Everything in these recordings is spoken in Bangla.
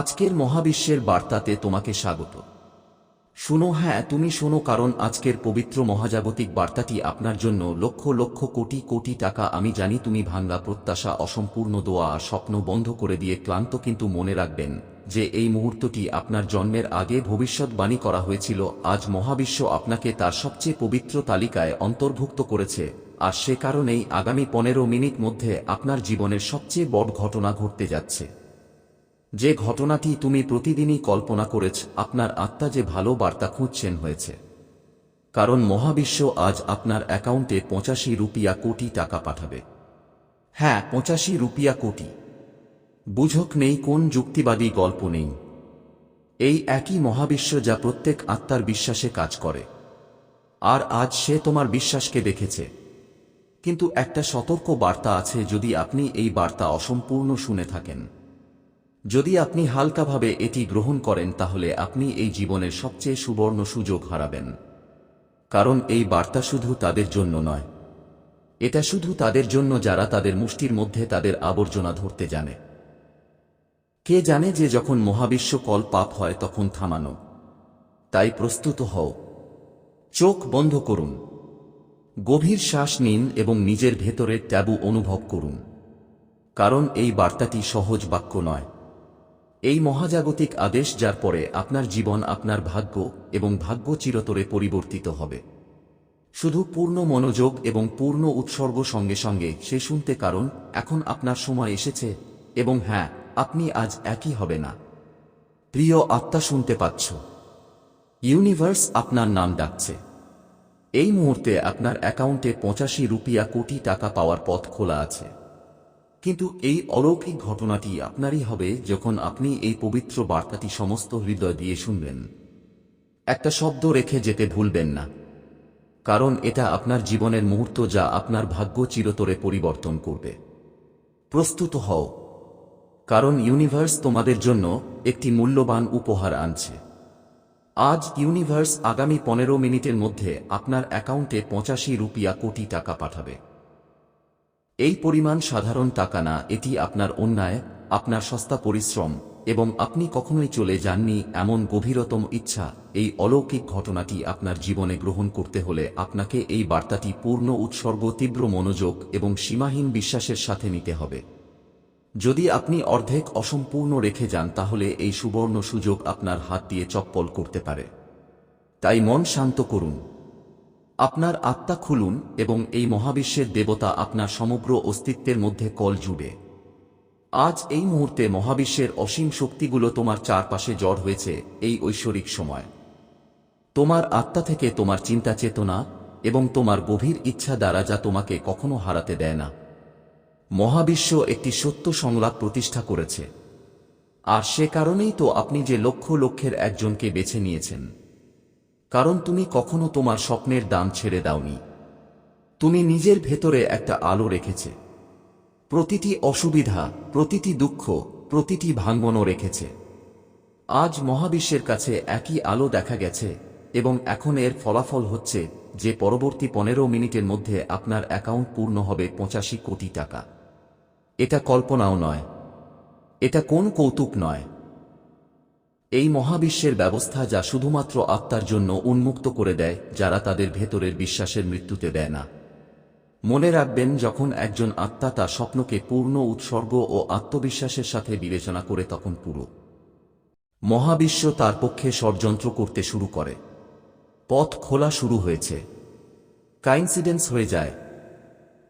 আজকের মহাবিশ্বের বার্তাতে তোমাকে স্বাগত। শুনো হ্যাঁ তুমি শোনো, কারণ আজকের পবিত্র মহাজাগতিক বার্তাটি আপনার জন্য লক্ষ লক্ষ কোটি কোটি টাকা। আমি জানি তুমি ভাঙ্গা প্রত্যাশা, অসম্পূর্ণ দোয়া স্বপ্ন বন্ধ করে দিয়ে ক্লান্ত কিন্তু মনে রাখবেন যে এই মুহূর্তটি আপনার জন্মের আগে ভবিষ্যৎবাণী করা হয়েছিল। আজ মহাবিশ্ব আপনাকে তার সবচেয়ে পবিত্র তালিকায় অন্তর্ভুক্ত করেছে। আর সে কারণেই আগামী পনেরো মিনিট মধ্যে আপনার জীবনের সবচেয়ে বড় ঘটনা ঘটতে যাচ্ছে। যে ঘটনাটি তুমি প্রতিদিনই কল্পনা করেছ, আপনার আত্মা যে ভালো বার্তা খুঁজছেন হয়েছে। কারণ মহাবিশ্ব আজ আপনার অ্যাকাউন্টে পঁচাশি রুপিয়া কোটি টাকা পাঠাবে। হ্যাঁ পঁচাশি রুপিয়া কোটি। বুঝক নেই কোন যুক্তিবাদী গল্প নেই। এই একই মহাবিশ্ব যা প্রত্যেক আত্মার বিশ্বাসে কাজ করে। আর আজ সে তোমার বিশ্বাসকে দেখেছে। কিন্তু একটা সতর্ক বার্তা আছে যদি আপনি এই বার্তা অসম্পূর্ণ শুনে থাকেন। যদি আপনি হালকাভাবে এটি গ্রহণ করেন, তাহলে আপনি এই জীবনের সবচেয়ে সুবর্ণ সুযোগ হারাবেন। কারণ এই বার্তা শুধু তাদের জন্য নয়। এটা শুধু তাদের জন্য যারা তাদের মুষ্টির মধ্যে তাদের আবর্জনা ধরতে জানে। কে জানে যে যখন মহাবিশ্ব কল পাপ হয়, তখন থামানো। তাই প্রস্তুত হও। চোখ বন্ধ করুন। গভীর শ্বাস নিন এবং নিজের ভেতরের ট্যাবু অনুভব করুন। কারণ এই বার্তাটি সহজ বাক্য নয়। এই মহাজাগতিক আদেশ যার পরে আপনার জীবন আপনার ভাগ্য এবং ভাগ্য চিরতরে পরিবর্তিত হবে। শুধু পূর্ণ মনোযোগ এবং পূর্ণ উৎসর্গ সঙ্গে সঙ্গে সে শুনতে কারণ, এখন আপনার সময় এসেছে এবং হ্যাঁ আপনি আজ একই হবে না। প্রিয় আত্মা শুনতে পাচ্ছ। ইউনিভার্স আপনার নাম ডাকছে। এই মুহূর্তে আপনার অ্যাকাউন্টে পঁচাশি রুপিয়া কোটি টাকা পাওয়ার পথ খোলা আছে। কিন্তু এই অলৌকিক ঘটনাটি আপনারই হবে যখন আপনি এই পবিত্র বার্তাটি সমস্ত হৃদয় দিয়ে শুনবেন। একটা শব্দ রেখে যেতে ভুলবেন না। কারণ এটা আপনার জীবনের মুহূর্ত যা আপনার ভাগ্য চিরতরে পরিবর্তন করবে। প্রস্তুত হও। কারণ ইউনিভার্স তোমাদের জন্য একটি মূল্যবান উপহার আনছে। আজ ইউনিভার্স আগামী পনেরো মিনিটের মধ্যে আপনার অ্যাকাউন্টে পঁচাশি রুপিয়া কোটি টাকা পাঠাবে। এই পরিমাণ সাধারণ টাকা না, এটি আপনার অন্যায়, আপনার সস্তা পরিশ্রম, এবং আপনি কখনোই চলে যাননি এমন গভীরতম ইচ্ছা। এই অলৌকিক ঘটনাটি আপনার জীবনে গ্রহণ করতে হলে আপনাকে এই বার্তাটি পূর্ণ উৎসর্গ, তীব্র মনোযোগ এবং সীমাহীন বিশ্বাসের সাথে নিতে হবে। যদি আপনি অর্ধেক অসম্পূর্ণ রেখে যান, তাহলে এই সুবর্ণ সুযোগ আপনার হাত দিয়ে চপ্পল করতে পারে। তাই মন শান্ত করুন। আপনার আত্মা খুলুন এবং এই মহাবিশ্বের দেবতা আপনার সমগ্র অস্তিত্বের মধ্যে কল জুড়ে। আজ এই মুহূর্তে মহাবিশ্বের অসীম শক্তিগুলো তোমার চারপাশে জড় হয়েছে এই ঐশ্বরিক সময়। তোমার আত্মা থেকে তোমার চিন্তা চেতনা এবং তোমার গভীর ইচ্ছা দ্বারা যা তোমাকে কখনো হারাতে দেয় না। মহাবিশ্ব একটি সত্য সংলাপ প্রতিষ্ঠা করেছে। আর সে কারণেই তো আপনি যে লক্ষ লক্ষের একজনকে বেছে নিয়েছেন। কারণ তুমি কখনো তোমার স্বপ্নের দাম ছেড়ে দাওনি। তুমি নিজের ভেতরে একটা আলো রেখেছে। প্রতিটি অসুবিধা, প্রতিটি দুঃখ, প্রতিটি ভাঙ্গনও রেখেছে। আজ মহাবিশ্বের কাছে একই আলো দেখা গেছে এবং এখন এর ফলাফল হচ্ছে যে পরবর্তী পনেরো মিনিটের মধ্যে আপনার অ্যাকাউন্ট পূর্ণ হবে পঁচাশি কোটি টাকা। এটা কল্পনাও নয়। এটা কোন কৌতুক নয়। এই মহাবিশ্বের ব্যবস্থা যা শুধুমাত্র আত্মার জন্য উন্মুক্ত করে দেয়, যারা তাদের ভেতরের বিশ্বাসের মৃত্যুতে দেয় না। মনে রাখবেন, যখন একজন আত্মা তার স্বপ্নকে পূর্ণ উৎসর্গ ও আত্মবিশ্বাসের সাথে বিবেচনা করে তখন পুরো মহাবিশ্ব তার পক্ষে ষড়যন্ত্র করতে শুরু করে। পথ খোলা শুরু হয়েছে। কাইন্সিডেন্স হয়ে যায়।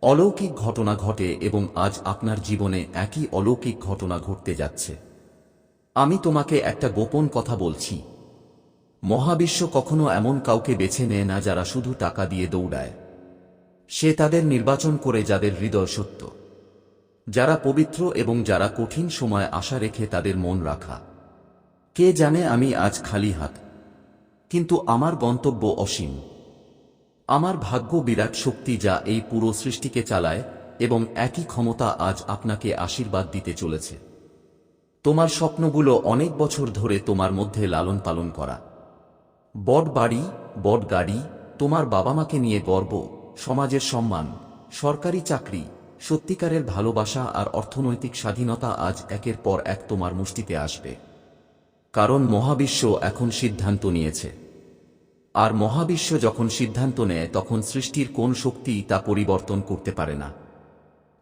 অলৌকিক ঘটনা ঘটে এবং আজ আপনার জীবনে একই অলৌকিক ঘটনা ঘটতে যাচ্ছে। আমি তোমাকে একটা গোপন কথা বলছি। মহাবিশ্ব কখনো এমন কাউকে বেছে নেয় না যারা শুধু টাকা দিয়ে দৌড়ায়। সে তাদের নির্বাচন করে যাদের হৃদয় সত্য। যারা পবিত্র এবং যারা কঠিন সময় আশা রেখে তাদের মন রাখা। কে জানে আমি আজ খালি হাত। কিন্তু আমার গন্তব্য অসীম। আমার ভাগ্য বিরাট শক্তি যা এই পুরো সৃষ্টিকে চালায় এবং একই ক্ষমতা আজ আপনাকে আশীর্বাদ দিতে চলেছে। তোমার স্বপ্নগুলো অনেক বছর ধরে তোমার মধ্যে লালন পালন করা। বট বাড়ি, বট গাড়ি, তোমার বাবা মাকে নিয়ে গর্ব, সমাজের সম্মান, সরকারি চাকরি, সত্যিকারের ভালোবাসা আর অর্থনৈতিক স্বাধীনতা আজ একের পর এক তোমার মুষ্টিতে আসবে। কারণ মহাবিশ্ব এখন সিদ্ধান্ত নিয়েছে। আর মহাবিশ্ব যখন সিদ্ধান্ত নেয়, তখন সৃষ্টির কোন শক্তি তা পরিবর্তন করতে পারে না।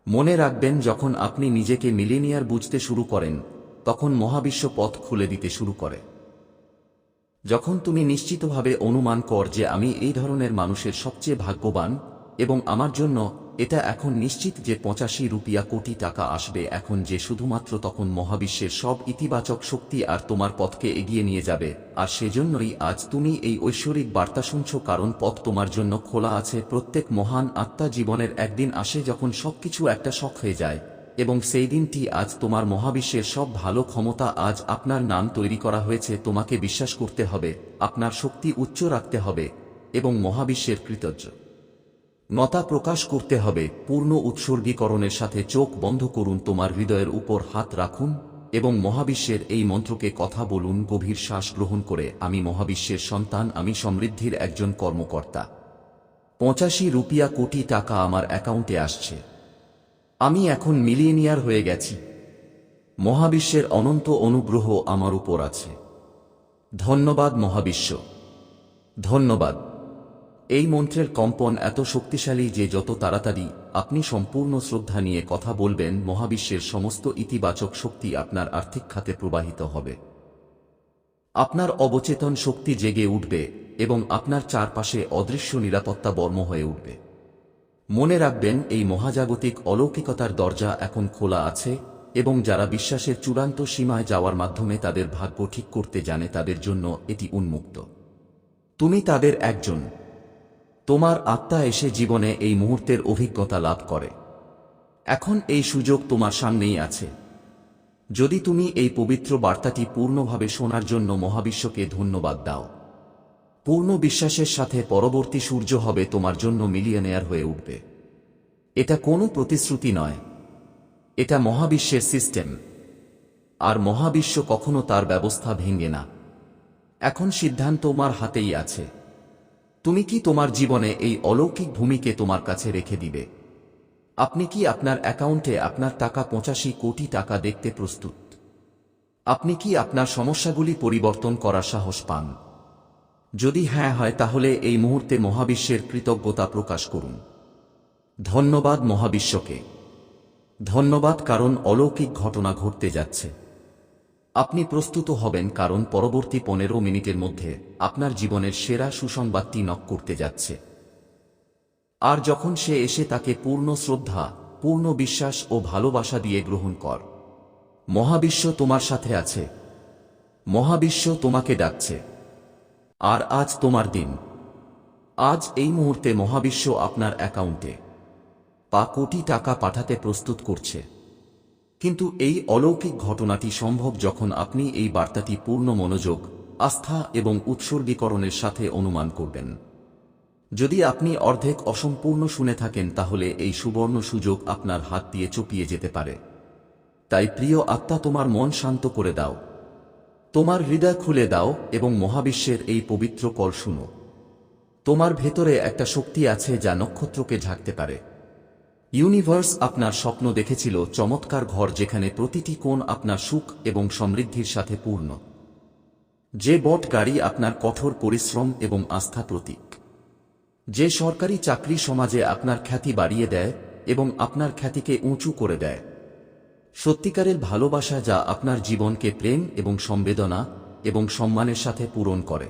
মনে রাখবেন, যখন আপনি নিজেকে মিলেনিয়ার বুঝতে শুরু করেন তখন মহাবিশ্ব পথ খুলে দিতে শুরু করে। যখন তুমি নিশ্চিতভাবে অনুমান কর যে আমি এই ধরনের মানুষের সবচেয়ে ভাগ্যবান এবং আমার জন্য এটা এখন নিশ্চিত যে পঁচাশি রুপিয়া কোটি টাকা আসবে এখন যে শুধুমাত্র তখন মহাবিশ্বের সব ইতিবাচক শক্তি আর তোমার পথকে এগিয়ে নিয়ে যাবে, আর সেজন্যই আজ তুমি এই ঐশ্বরিক বার্তা শুনছ কারণ পথ তোমার জন্য খোলা আছে প্রত্যেক মহান আত্মা জীবনের একদিন আসে যখন সবকিছু একটা শখ হয়ে যায়। এবং সেই দিনটি আজ তোমার মহাবিশ্বের সব ভালো ক্ষমতা আজ আপনার নাম তৈরি করা হয়েছে, তোমাকে বিশ্বাস করতে হবে, আপনার শক্তি উচ্চ রাখতে হবে, এবং মহাবিশ্বের কৃতজ্ঞ। নতা প্রকাশ করতে হবে, পূর্ণ উৎসর্গীকরণের সাথে চোখ বন্ধ করুন, তোমার হৃদয়ের উপর হাত রাখুন, এবং মহাবিশ্বের এই মন্ত্রকে কথা বলুন, গভীর শ্বাস গ্রহণ করে, আমি মহাবিশ্বের সন্তান, আমি সমৃদ্ধির একজন কর্মকর্তা। পঁচাশি রুপিয়া কোটি টাকা আমার অ্যাকাউন্টে আসছে। আমি এখন মিলিয়নিয়ার হয়ে গেছি। মহাবিশ্বের অনন্ত অনুগ্রহ আমার উপর আছে। ধন্যবাদ মহাবিশ্ব। ধন্যবাদ। এই মন্ত্রের কম্পন এত শক্তিশালী যে যত তাড়াতাড়ি আপনি সম্পূর্ণ শ্রদ্ধা নিয়ে কথা বলবেন, মহাবিশ্বের সমস্ত ইতিবাচক শক্তি আপনার আর্থিক খাতে প্রবাহিত হবে। আপনার অবচেতন শক্তি জেগে উঠবে এবং আপনার চারপাশে অদৃশ্য নিরাপত্তা বর্ম হয়ে উঠবে। মনে রাখবেন, এই মহাজাগতিক অলৌকিকতার দরজা এখন খোলা আছে এবং যারা বিশ্বাসের চূড়ান্ত সীমায় যাওয়ার মাধ্যমে তাদের ভাগ্য ঠিক করতে জানে, তাদের জন্য এটি উন্মুক্ত। তুমি তাদের একজন। তোমার আত্মা এসে জীবনে এই মুহূর্তের অভিজ্ঞতা লাভ করে। এখন এই সুযোগ তোমার সামনেই আছে। যদি তুমি এই পবিত্র বার্তাটি পূর্ণভাবে শোনার জন্য মহাবিশ্বকে ধন্যবাদ দাও। পূর্ণ বিশ্বাসের সাথে পরবর্তী সূর্য হবে তোমার জন্য মিলিয়নেয়ার হয়ে উঠবে। এটা কোনো প্রতিশ্রুতি নয়। এটা মহাবিশ্বের সিস্টেম। আর মহাবিশ্ব কখনো তার ব্যবস্থা ভেঙে না। এখন সিদ্ধান্ত তোমার হাতেই আছে। তুমি কি তোমার জীবনে এই অলৌকিক ভূমিকে তোমার কাছে রেখে দিবে? আপনি কি আপনার অ্যাকাউন্টে আপনার টাকা পঁচাশি কোটি টাকা দেখতে প্রস্তুত? আপনি কি আপনার সমস্যাগুলি পরিবর্তন করার সাহস পান? যদি হ্যাঁ হয়, তাহলে এই মুহূর্তে মহাবিশ্বের কৃতজ্ঞতা প্রকাশ করুন। ধন্যবাদ মহাবিশ্বকে। ধন্যবাদ কারণ অলৌকিক ঘটনা ঘটতে যাচ্ছে। আপনি প্রস্তুত হবেন কারণ পরবর্তী পনেরো মিনিটের মধ্যে আপনার জীবনের সেরা সুসংবাদটি নক করতে যাচ্ছে। আর যখন সে এসে তাকে পূর্ণ শ্রদ্ধা, পূর্ণ বিশ্বাস ও ভালোবাসা দিয়ে গ্রহণ কর। মহাবিশ্ব তোমার সাথে আছে। মহাবিশ্ব তোমাকে ডাকছে। আর আজ তোমার দিন। আজ এই মুহূর্তে মহাবিশ্ব আপনার অ্যাকাউন্টে। পা কোটি টাকা পাঠাতে প্রস্তুত করছে। কিন্তু এই অলৌকিক ঘটনাটি সম্ভব যখন আপনি এই বার্তাটি পূর্ণ মনোযোগ, আস্থা এবং উৎসর্গীকরণের সাথে অনুমান করবেন। যদি আপনি অর্ধেক অসম্পূর্ণ শুনে থাকেন তাহলে এই সুবর্ণ সুযোগ আপনার হাত দিয়ে চপিয়ে যেতে পারে। তাই প্রিয় আত্মা তোমার মন শান্ত করে দাও। তোমার হৃদয় খুলে দাও এবং মহাবিশ্বের এই পবিত্র কল শুনো। তোমার ভেতরে একটা শক্তি আছে যা নক্ষত্রকে ঝাঁকতে পারে। ইউনিভার্স আপনার স্বপ্ন দেখেছিল চমৎকার ঘর যেখানে প্রতিটি কোণ আপনার সুখ এবং সমৃদ্ধির সাথে পূর্ণ। যে বট গাড়ি আপনার কঠোর পরিশ্রম এবং আস্থা প্রতীক। যে সরকারি চাকরি সমাজে আপনার খ্যাতি বাড়িয়ে দেয় এবং আপনার খ্যাতিকে উঁচু করে দেয়। সত্যিকারের ভালোবাসা যা আপনার জীবনকে প্রেম এবং সম্বেদনা এবং সম্মানের সাথে পূরণ করে।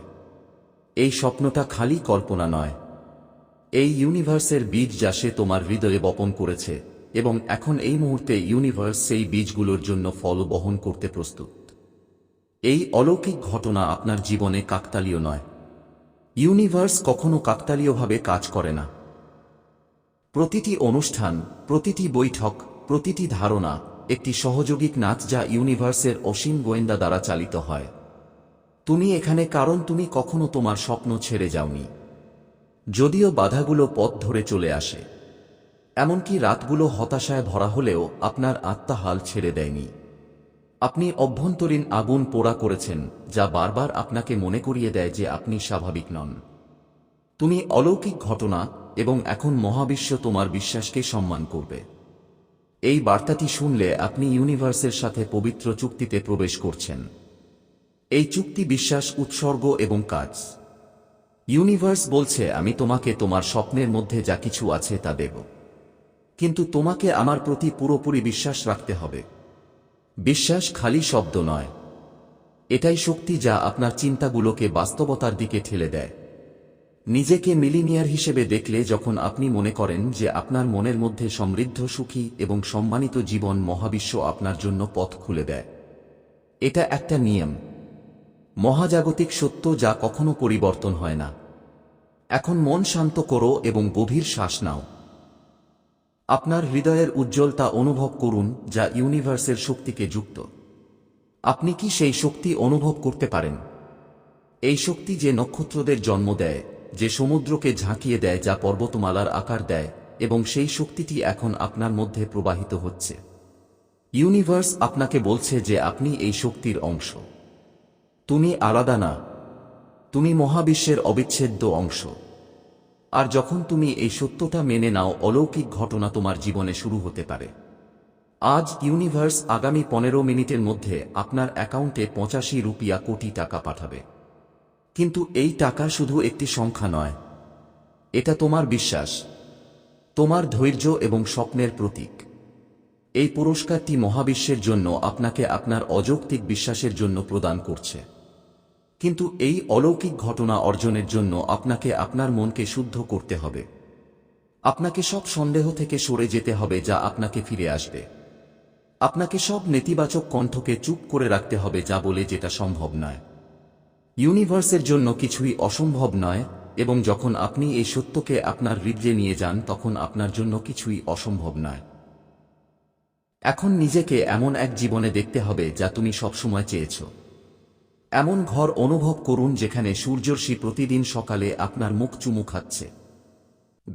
এই স্বপ্নটা খালি কল্পনা নয়। এই ইউনিভার্সের বীজ যা সে তোমার হৃদয়ে বপন করেছে এবং এখন এই মুহূর্তে ইউনিভার্স সেই বীজগুলোর জন্য ফল বহন করতে প্রস্তুত। এই অলৌকিক ঘটনা আপনার জীবনে কাকতালীয় নয়। ইউনিভার্স কখনো কাকতালীয়ভাবে কাজ করে না। প্রতিটি অনুষ্ঠান, প্রতিটি বৈঠক, প্রতিটি ধারণা একটি সহযোগিক নাচ যা ইউনিভার্সের অসীম গোয়েন্দা দ্বারা চালিত হয়। তুমি এখানে কারণ তুমি কখনো তোমার স্বপ্ন ছেড়ে যাওনি। যদিও বাধাগুলো পথ ধরে চলে আসে। এমনকি রাতগুলো হতাশায় ভরা হলেও আপনার আত্মা হাল ছেড়ে দেয়নি। আপনি অভ্যন্তরীণ আগুন পোড়া করেছেন, যা বারবার আপনাকে মনে করিয়ে দেয় যে আপনি স্বাভাবিক নন। তুমি অলৌকিক ঘটনা এবং এখন মহাবিশ্ব তোমার বিশ্বাসকে সম্মান করবে। এই বার্তাটি শুনলে আপনি ইউনিভার্সের সাথে পবিত্র চুক্তিতে প্রবেশ করছেন। এই চুক্তি বিশ্বাস, উৎসর্গ এবং কাজ। ইউনিভার্স বলছে, আমি তোমাকে তোমার স্বপ্নের মধ্যে যা কিছু আছে তা দেব। কিন্তু তোমাকে আমার প্রতি পুরোপুরি বিশ্বাস রাখতে হবে। বিশ্বাস খালি শব্দ নয়। এটাই শক্তি যা আপনার চিন্তাগুলোকে বাস্তবতার দিকে ঠেলে দেয়। নিজেকে মিলিনিয়ার হিসেবে দেখলে যখন আপনি মনে করেন যে আপনার মনের মধ্যে সমৃদ্ধ সুখী এবং সম্মানিত জীবন মহাবিশ্ব আপনার জন্য পথ খুলে দেয়। এটা একটা নিয়ম। মহাজাগতিক সত্য যা কখনো পরিবর্তন হয় না। এখন মন শান্ত করো এবং গভীর শ্বাস নাও। আপনার হৃদয়ের উজ্জ্বলতা অনুভব করুন যা ইউনিভার্সের শক্তিকে যুক্ত। আপনি কি সেই শক্তি অনুভব করতে পারেন? এই শক্তি যে নক্ষত্রদের জন্ম দেয়। যে সমুদ্রকে ঝাঁকিয়ে দেয় যা পর্বতমালার আকার দেয় এবং সেই শক্তিটি এখন আপনার মধ্যে প্রবাহিত হচ্ছে। ইউনিভার্স আপনাকে বলছে যে আপনি এই শক্তির অংশ। তুমি আলাদা না। তুমি মহাবিশ্বের অবিচ্ছেদ্য অংশ। আর যখন তুমি এই সত্যটা মেনে নাও, অলৌকিক ঘটনা তোমার জীবনে শুরু হতে পারে। আজ ইউনিভার্স আগামী পনেরো মিনিটের মধ্যে আপনার অ্যাকাউন্টে পঁচাশি রুপিয়া কোটি টাকা পাঠাবে। কিন্তু এই টাকা শুধু একটি সংখ্যা নয়। এটা তোমার বিশ্বাস, তোমার ধৈর্য এবং স্বপ্নের প্রতীক। এই পুরস্কারটি মহাবিশ্বের জন্য আপনাকে আপনার অযৌক্তিক বিশ্বাসের জন্য প্রদান করছে। কিন্তু এই অলৌকিক ঘটনা অর্জনের জন্য আপনাকে আপনার মনকে শুদ্ধ করতে হবে। আপনাকে সব সন্দেহ থেকে সরে যেতে হবে যা আপনাকে ফিরে আসবে। আপনাকে সব নেতিবাচক কণ্ঠকে চুপ করে রাখতে হবে যা বলে যেটা সম্ভব নয়। ইউনিভার্সের জন্য কিছুই অসম্ভব নয়, এবং যখন আপনি এই সত্যকে আপনার হৃদয়ে নিয়ে যান, তখন আপনার জন্য কিছুই অসম্ভব নয়। এখন নিজেকে এমন এক জীবনে দেখতে হবে যা তুমি সবসময় চেয়েছ। এমন ঘর অনুভব করুন যেখানে সূর্যর্ষি প্রতিদিন সকালে আপনার মুখ চুমু খাচ্ছে।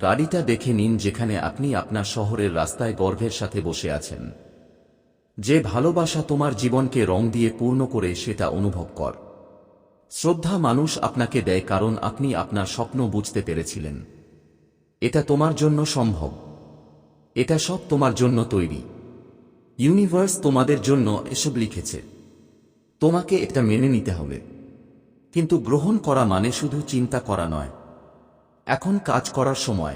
গাড়িটা দেখে নিন যেখানে আপনি আপনার শহরের রাস্তায় গর্ভের সাথে বসে আছেন। যে ভালোবাসা তোমার জীবনকে রং দিয়ে পূর্ণ করে সেটা অনুভব কর। শ্রদ্ধা মানুষ আপনাকে দেয় কারণ আপনি আপনার স্বপ্ন বুঝতে পেরেছিলেন। এটা তোমার জন্য সম্ভব। এটা সব তোমার জন্য তৈরি। ইউনিভার্স তোমাদের জন্য এসব লিখেছে। তোমাকে এটা মেনে নিতে হবে। কিন্তু গ্রহণ করা মানে শুধু চিন্তা করা নয়। এখন কাজ করার সময়।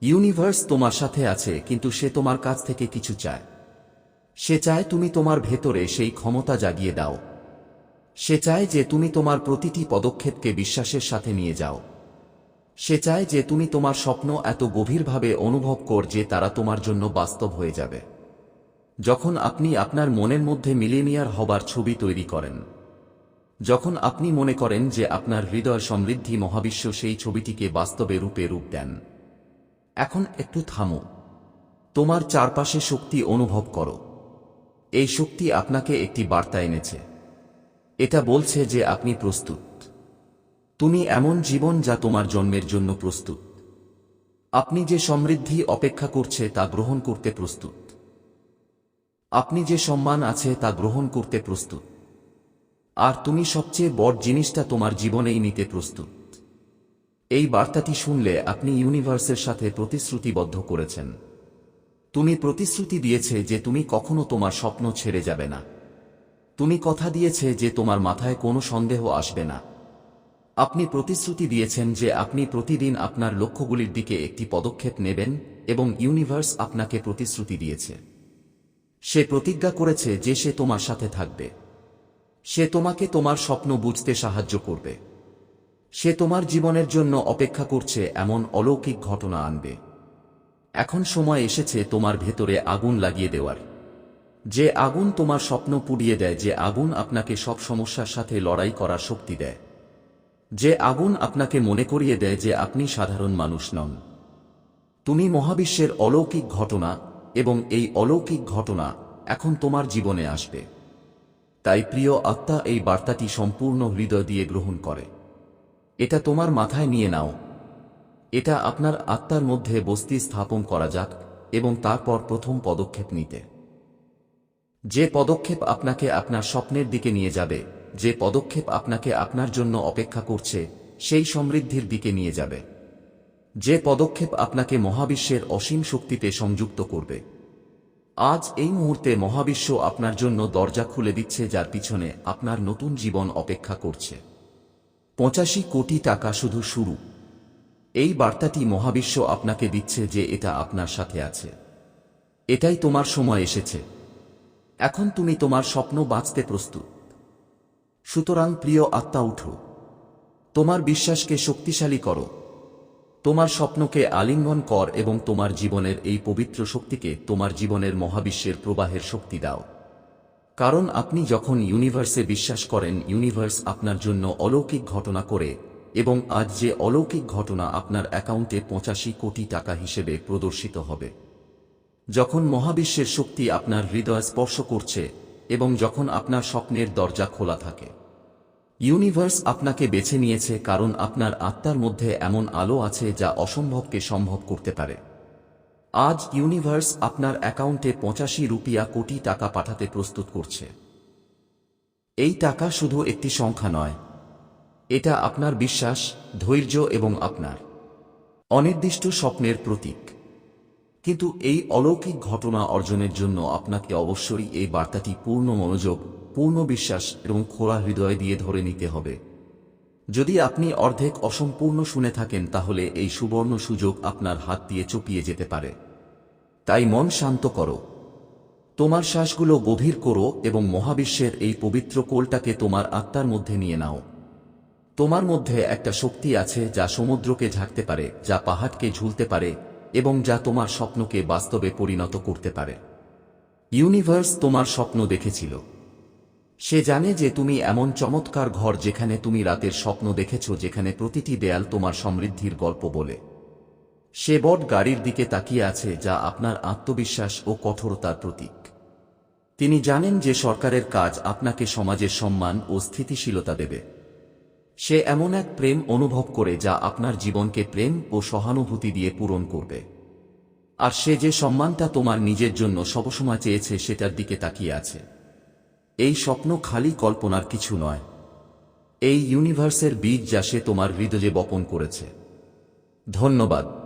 ইউনিভার্স তোমার সাথে আছে, কিন্তু সে তোমার কাছ থেকে কিছু চায়। সে চায় তুমি তোমার ভেতরে সেই ক্ষমতা জাগিয়ে দাও। সে চায় যে তুমি তোমার প্রতিটি পদক্ষেপকে বিশ্বাসের সাথে নিয়ে যাও। সে চায় যে তুমি তোমার স্বপ্ন এত গভীরভাবে অনুভব কর যে তারা তোমার জন্য বাস্তব হয়ে যাবে। যখন আপনি আপনার মনের মধ্যে মিলেনিয়ার হবার ছবি তৈরি করেন, যখন আপনি মনে করেন যে আপনার হৃদয় সমৃদ্ধি মহাবিশ্ব সেই ছবিটিকে বাস্তবে রূপে রূপ দেন, এখন একটু থামো। তোমার চারপাশে শক্তি অনুভব করো। এই শক্তি আপনাকে একটি বার্তা এনেছে। এটা বলছে যে আপনি প্রস্তুত। তুমি এমন জীবন যা তোমার জন্মের জন্য প্রস্তুত। আপনি যে সমৃদ্ধি অপেক্ষা করছে তা গ্রহণ করতে প্রস্তুত। আপনি যে সম্মান আছে তা গ্রহণ করতে প্রস্তুত। আর তুমি সবচেয়ে বড় জিনিসটা তোমার জীবনেই নিতে প্রস্তুত। এই বার্তাটি শুনলে আপনি ইউনিভার্সের সাথে প্রতিশ্রুতিবদ্ধ করেছেন। তুমি প্রতিশ্রুতি দিয়েছে যে তুমি কখনো তোমার স্বপ্ন ছেড়ে যাবে না। তুমি কথা দিয়েছে যে তোমার মাথায় কোনো সন্দেহ আসবে না। আপনি প্রতিশ্রুতি দিয়েছেন যে আপনি প্রতিদিন আপনার লক্ষ্যগুলির দিকে একটি পদক্ষেপ নেবেন এবং ইউনিভার্স আপনাকে প্রতিশ্রুতি দিয়েছে। সে প্রতিজ্ঞা করেছে যে সে তোমার সাথে থাকবে। সে তোমাকে তোমার স্বপ্ন বুঝতে সাহায্য করবে। সে তোমার জীবনের জন্য অপেক্ষা করছে এমন অলৌকিক ঘটনা আনবে। এখন সময় এসেছে তোমার ভেতরে আগুন লাগিয়ে দেওয়ার। যে আগুন তোমার স্বপ্ন পুড়িয়ে দেয়, যে আগুন আপনাকে সব সমস্যার সাথে লড়াই করার শক্তি দেয়। যে আগুন আপনাকে মনে করিয়ে দেয়, যে আপনি সাধারণ মানুষ নন। তুমি মহাবিশ্বের অলৌকিক ঘটনা এবং এই অলৌকিক ঘটনা এখন তোমার জীবনে আসবে। তাই প্রিয় আত্মা এই বার্তাটি সম্পূর্ণ হৃদয় দিয়ে গ্রহণ করে। এটা তোমার মাথায় নিয়ে নাও। এটা আপনার আত্মার মধ্যে বস্তি স্থাপন করা যাক এবং তারপর প্রথম পদক্ষেপ নিতে। যে পদক্ষেপ আপনাকে আপনার স্বপ্নের দিকে নিয়ে যাবে, যে পদক্ষেপ আপনাকে আপনার জন্য অপেক্ষা করছে, সেই সমৃদ্ধির দিকে নিয়ে যাবে। যে পদক্ষেপ আপনাকে মহাবিশ্বের অসীম শক্তিতে সংযুক্ত করবে। আজ এই মুহূর্তে মহাবিশ্ব আপনার জন্য দরজা খুলে দিচ্ছে যার পিছনে আপনার নতুন জীবন অপেক্ষা করছে। পঁচাশি কোটি টাকা শুধু শুরু। এই বার্তাটি মহাবিশ্ব আপনাকে দিচ্ছে যে এটা আপনার সাথে আছে। এটাই তোমার সময় এসেছে। এখন তুমি তোমার স্বপ্ন বাঁচতে প্রস্তুত। সুতরাং প্রিয় আত্মা, উঠো। তোমার বিশ্বাসকে শক্তিশালী করো। তোমার স্বপ্নকে আলিঙ্গন কর এবং তোমার জীবনের এই পবিত্র শক্তিকে তোমার জীবনের মহাবিশ্বের প্রবাহের শক্তি দাও। কারণ আপনি যখন ইউনিভার্সে বিশ্বাস করেন, ইউনিভার্স আপনার জন্য অলৌকিক ঘটনা করে এবং আজ যে অলৌকিক ঘটনা আপনার অ্যাকাউন্টে পঁচাশি কোটি টাকা হিসেবে প্রদর্শিত হবে। যখন মহাবিশ্বের শক্তি আপনার হৃদয় স্পর্শ করছে এবং যখন আপনার স্বপ্নের দরজা খোলা থাকে। ইউনিভার্স আপনাকে বেছে নিয়েছে কারণ আপনার আত্মার মধ্যে এমন আলো আছে যা অসম্ভবকে সম্ভব করতে পারে। আজ ইউনিভার্স আপনার অ্যাকাউন্টে পঁচাশি রুপিয়া কোটি টাকা পাঠাতে প্রস্তুত করছে। এই টাকা শুধু একটি সংখ্যা নয়। এটা আপনার বিশ্বাস, ধৈর্য এবং আপনার অনির্দিষ্ট স্বপ্নের প্রতীক। কিন্তু এই অলৌকিক ঘটনা অর্জনের জন্য আপনাকে অবশ্যই এই বার্তাটি পূর্ণ মনোযোগ, পূর্ণ বিশ্বাস এবং খোলা হৃদয় দিয়ে ধরে নিতে হবে। যদি আপনি অর্ধেক অসম্পূর্ণ শুনে থাকেন, তাহলে এই সুবর্ণ সুযোগ আপনার হাত দিয়ে চপিয়ে যেতে পারে। তাই মন শান্ত করো। তোমার শ্বাসগুলো গভীর করো এবং মহাবিশ্বের এই পবিত্র কোলটাকে তোমার আত্মার মধ্যে নিয়ে নাও। তোমার মধ্যে একটা শক্তি আছে যা সমুদ্রকে ঝাঁকতে পারে, যা পাহাড়কে ঝুলতে পারে এবং যা তোমার স্বপ্নকে বাস্তবে পরিণত করতে পারে। ইউনিভার্স তোমার স্বপ্ন দেখেছিল। সে জানে যে তুমি এমন চমৎকার ঘর যেখানে তুমি রাতের স্বপ্ন দেখেছ, যেখানে প্রতিটি দেয়াল তোমার সমৃদ্ধির গল্প বলে। সে বট গাড়ির দিকে তাকিয়ে আছে, যা আপনার আত্মবিশ্বাস ও কঠোরতার প্রতীক। তিনি জানেন যে সরকারের কাজ আপনাকে সমাজের সম্মান ও স্থিতিশীলতা দেবে। সে এমন এক প্রেম অনুভব করে, যা আপনার জীবনকে প্রেম ও সহানুভূতি দিয়ে পূরণ করবে। আর সে যে সম্মানটা তোমার নিজের জন্য সবসময় চেয়েছে, সেটার দিকে তাকিয়ে আছে। এই স্বপ্ন খালি কল্পনার কিছু নয়। এই ইউনিভার্সের বীজ যা সে তোমার হৃদয়ে বপন করেছে। ধন্যবাদ।